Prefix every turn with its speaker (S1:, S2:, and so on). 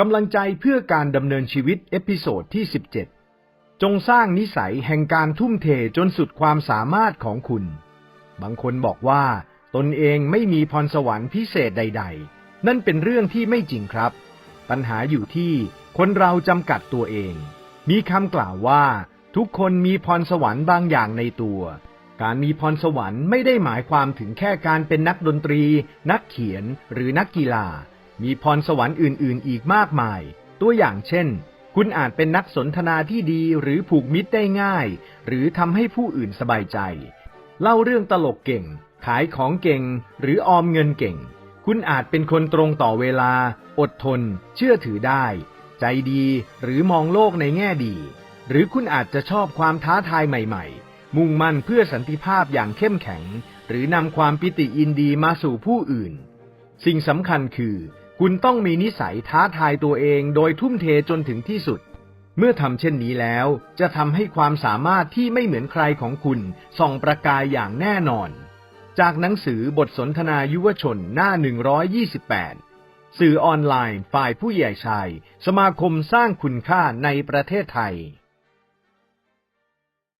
S1: กำลังใจเพื่อการดำเนินชีวิตเอพิโซดที่ 17 จงสร้างนิสัยแห่งการทุ่มเทจนสุดความสามารถของคุณ บางคนบอกว่า ตนเองไม่มีพรสวรรค์พิเศษใด ๆ นั่นเป็นเรื่องที่ไม่จริงครับ ปัญหาอยู่ที่คนเราจำกัดตัวเอง มีคำกล่าวว่า ทุกคนมีพรสวรรค์บางอย่างในตัว การมีพรสวรรค์ไม่ได้หมายความถึงแค่การเป็นนักดนตรี นักเขียนหรือนักกีฬา มีพรสวรรค์อื่น ๆ อีกมากมาย ตัวอย่างเช่น คุณอาจเป็นนักสนทนาที่ดีหรือผูกมิตรได้ง่าย หรือทำให้ผู้อื่นสบายใจ เล่าเรื่องตลกเก่ง ขายของเก่ง หรือออมเงินเก่ง คุณอาจเป็นคนตรงต่อเวลา อดทน เชื่อถือได้ ใจดีหรือมองโลกในแง่ดี หรือคุณอาจจะชอบความท้าทายใหม่ ๆ มุ่งมั่นเพื่อสันติภาพอย่างเข้มแข็ง หรือนำความปิติยินดีมาสู่ผู้อื่น สิ่งสำคัญคือ คุณต้องมีนิสัยท้าทายตัวเองโดยทุ่มเทจนถึงที่สุด เมื่อทำเช่นนี้แล้ว จะทำให้ความสามารถที่ไม่เหมือนใครของคุณส่องประกายอย่างแน่นอน จากหนังสือบทสนทนายุวชนหน้า 128 สื่อออนไลน์ฝ่ายผู้ใหญ่ชาย สมาคมสร้างคุณค่าในประเทศไทย